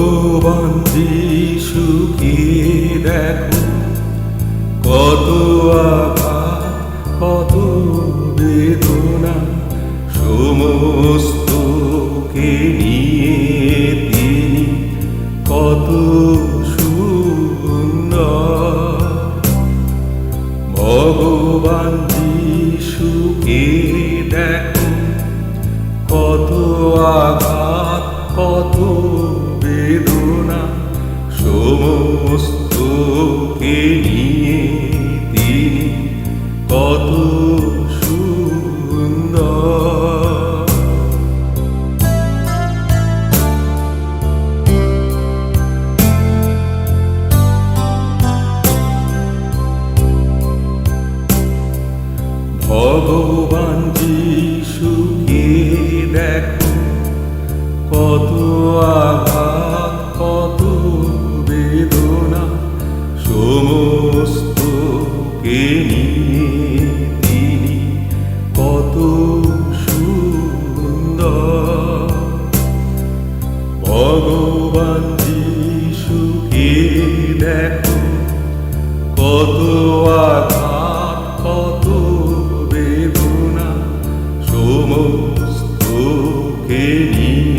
ভগবান যিশুকে দেখো? কত আঘাত কত বেদনা সমস্তকে নিয়ে তিনি কত শূন্য ভগবান যিশুকে দেখো? কত আঘাত সমস্ত কে নিয়ে তিনি কত ভগবান যিশুকে বস্তুকে নিয়ে তিনি কত সুন্দর। ভগবান যিশুকে দেখো কত আঘাত কত বেদনা সমস্তকে নিয়ে